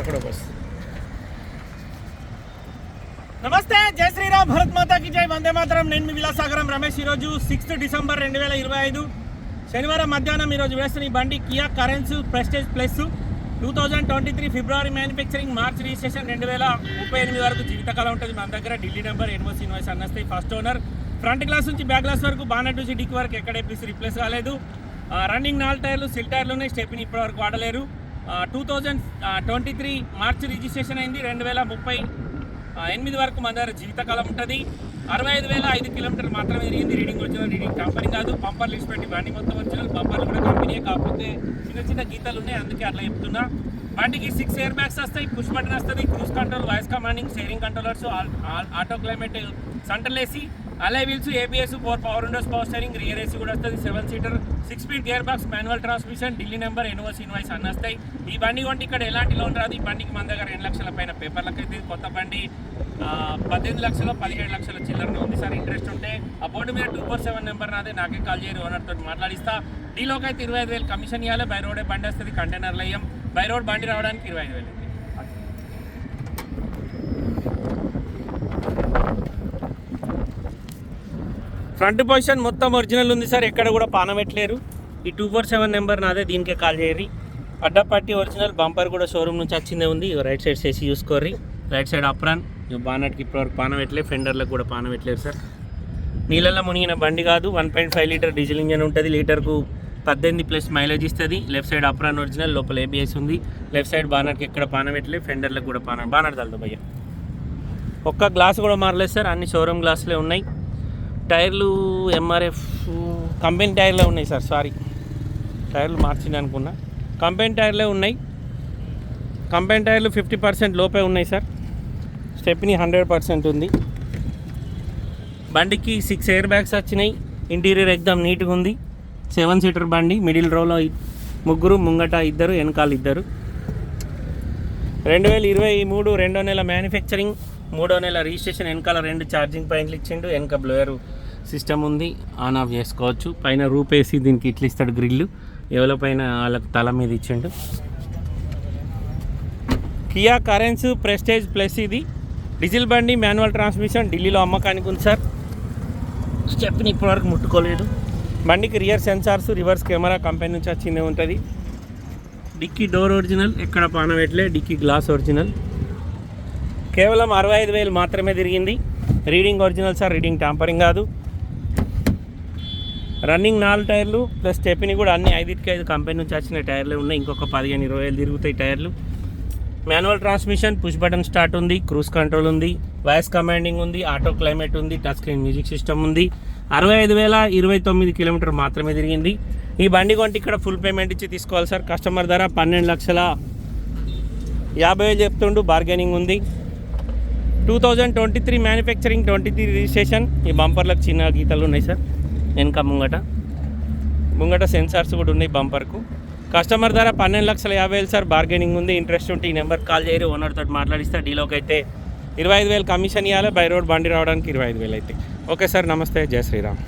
అక్కడ బస్ నమస్తే జై శ్రీరామ్ భరత్ మాతాకి జై. వందే మాతరం. నేను మీ విలాసాగరం రమేష్. ఈరోజు సిక్స్త్ డిసెంబర్ రెండు వేల ఇరవై ఐదు. శనివారం మధ్యాహ్నం ఈరోజు వేస్తున్న ఈ బండి Kia Carens prestige plus two thousand twenty three February manufacturing March registration రెండు వేల ముప్పై ఎనిమిది వరకు జీవితకాలం ఉంటుంది. మన దగ్గర ఢిల్లీ నెంబర్ ఎన్ఓసి ఇన్వాయిస్ అన్నస్తాయి ఫస్ట్ ఓనర్. ఫ్రంట్ గ్లాస్ నుంచి బ్యాక్ గ్లాస్ వరకు బానట్ నుంచి డిక్ వరకు ఎక్కడ పీస్ రిప్లేస్ కాలేదు. రన్నింగ్ నాలుగు టైర్లు సిల్ టైర్లు ఉన్నాయి. స్టెప్ని ఇప్పటి వరకు వాడలేరు. Two thousand twenty three March registration అయింది. రెండు వేల ముప్పై ఎనిమిది వరకు మన దగ్గర జీవితకాలం ఉంటుంది. అరవై ఐదు వేల ఐదు కిలోమీటర్లు మాత్రమే తిరిగింది. రీడింగ్ వచ్చిన రీడింగ్ కంపెనీ కాదు. పంపర్ లిస్ట్ పెట్టి బండి మొత్తం ఒరిజినల్ పంపర్లు కూడా కంపెనీ కాకపోతే చిన్న చిన్న గీతలు ఉన్నాయి. అందుకే అట్లా చెప్తున్నా. బండికి సిక్స్ ఎయిర్ బ్యాగ్స్ వస్తాయి. పుష్ బటన్ వస్తుంది. Cruise control voice commanding steering controllers auto climate central alloy wheels ABS four power windows power steering rear AC కూడా వస్తుంది. Seven seater six speed gear box manual transmission Delhi number NOC invoice అన్న వస్తాయి. ఈ బండి కొంటే ఇక్కడ ఎలాంటి loan రాదు. ఈ బండికి మన దగ్గర రెండు లక్షల పైన పేపర్లకు అయితే కొత్త బండి పద్దెనిమిది లక్షలు పదిహేడు లక్షల చిల్లరన ఉంది సార్. ఇంట్రెస్ట్ ఉంటే ఆ బోర్డు మీద టూ ఫోర్ సెవెన్ నెంబర్ నాదే నాకే కాల్ చేయరు ఓనర్ తోటి మాట్లాడిస్తా. డీలోకి అయితే ఇరవై ఐదు వేలు కమిషన్ ఇవ్వాలి బై రోడే బండి వస్తుంది కంటైనర్లు అయ్యాం బై రోడ్ బండి రావడానికి ఇరవై ఐదు వేలు ఫ్రంట్ పొజిషన్ మొత్తం ఒరిజినల్ ఉంది సార్. ఎక్కడ కూడా పానబెట్టలేరు ఈ టూ ఫోర్ సెవెన్ నెంబర్ నాదే దీనికే కాల్ చేయరి అడ్డపట్టి ఒరిజినల్ బంపర్ కూడా షోరూమ్ నుంచి వచ్చిందే ఉంది. రైట్ సైడ్ చేసి చూసుకోర్రి రైట్ సైడ్ అప్రాన్ బానట్కి ఇప్పటివరకు పానబెట్టలేదు ఫెండర్లకు కూడా పానబెట్టలేదు సార్. నీళ్ళల్లో మునిగిన బండి కాదు. One point five litre diesel engine ఉంటుంది. లీటర్కు పద్దెనిమిది ప్లస్ మైలేజ్ ఇస్తుంది. లెఫ్ట్ సైడ్ అప్రాన్ ఒరిజినల్ లోపల ఏబిఎస్ ఉంది. లెఫ్ట్ సైడ్ బానర్కి ఎక్కడ పానబెట్టలేదు ఫెండర్లకు కూడా పాన. బానర్ తలదు భయ్య. ఒక్క గ్లాస్ కూడా మారలేదు సార్. అన్ని షోరూమ్ గ్లాసులే ఉన్నాయి. టైర్లు ఎంఆర్ఎఫ్ కంపెనీ టైర్లే ఉన్నాయి సార్ సారీ. టైర్లు మార్చింది అనుకున్నా. కంపెనీ టైర్లే ఉన్నాయి. కంపెనీ టైర్లు ఫిఫ్టీ పర్సెంట్ లోపే ఉన్నాయి సార్. స్టెప్ని హండ్రెడ్ పర్సెంట్ ఉంది. బండికి సిక్స్ ఎయిర్ బ్యాగ్స్ వచ్చినాయి. ఇంటీరియర్ ఎగ్దాం నీట్గా ఉంది. సెవెన్ సీటర్ బండి మిడిల్ రోలో ముగ్గురు ముంగట ఇద్దరు వెనకాల ఇద్దరు. రెండు వేల ఇరవై మూడు రెండో నెల మ్యానుఫ్యాక్చరింగ్ మూడో నెల రిజిస్ట్రేషన్ వెనకాల రెండు ఛార్జింగ్ పాయింట్లు ఇచ్చిండు వెనక బ్లోయర్ సిస్టమ్ ఉంది ఆన్ ఆఫ్ చేసుకోవచ్చు. పైన రూప్ వేసి దీనికి ఇట్లా ఇస్తాడు గ్రిల్లు ఎవరి పైన వాళ్ళకు తల మీద ఇచ్చిండు. కియా కరెన్స్ ప్రెస్టేజ్ ప్లస్ ఇది. డీజిల్ బండి మాన్యువల్ ట్రాన్స్మిషన్ ఢిల్లీలో అమ్మకానికి ఉంది సార్. స్టెప్ని ఇప్పటివరకు ముట్టుకోలేదు. బండికి rear sensors reverse camera company నుంచి వచ్చిందే ఉంటుంది. డిక్కీ డోర్ ఒరిజినల్ ఎక్కడ పానబెట్టలే డిక్కీ గ్లాస్ ఒరిజినల్ కేవలం అరవై ఐదు వేలు మాత్రమే తిరిగింది. Reading original sir reading tampering కాదు. రన్నింగ్ నాలుగు టైర్లు ప్లస్ స్టెప్ని కూడా అన్ని ఐదుకి ఐదు కంపెనీ నుంచి వచ్చిన టైర్లు ఉన్నాయి. ఇంకొక పదిహేను ఇరవై వేలు తిరుగుతాయి టైర్లు. Manual transmission push button start ఉంది క్రూజ్ కంట్రోల్ ఉంది వాయిస్ కమాండింగ్ ఉంది ఆటో క్లైమేట్ ఉంది టచ్ స్క్రీన్ మ్యూజిక్ సిస్టమ్ ఉంది. అరవై ఐదు వేల ఇరవై తొమ్మిది కిలోమీటర్ మాత్రమే తిరిగింది. ఈ బండి కొంటే ఇక్కడ ఫుల్ పేమెంట్ ఇచ్చి తీసుకోవాలి సార్ కస్టమర్ ధర పన్నెండు లక్షల యాభై వేలు చెప్తుండు బార్గెనింగ్ ఉంది. Two thousand twenty three manufacturing twenty three registration ఈ బంపర్లకు చిన్న గీతలు ఉన్నాయి సార్. వెనక ముంగట. ముంగట సెన్సార్స్ కూడా ఉన్నాయి బంపర్కు కస్టమర్ ధర పన్నెండు లక్షల యాభై వేలు సార్. బార్గెనింగ్ ఉంది. ఇంట్రెస్ట్ ఉంటే ఈ నెంబర్ కాల్ చేయరు. ఓనర్ తోటి మాట్లాడిస్తే. డీలోకి అయితే ఇరవై ఐదు వేలు కమిషన్ ఇవ్వాలి బై రోడ్ బండి రావడానికి ఇరవై ఐదు వేలు అయితే. Okay sir. నమస్తే. జయ శ్రీరామ్.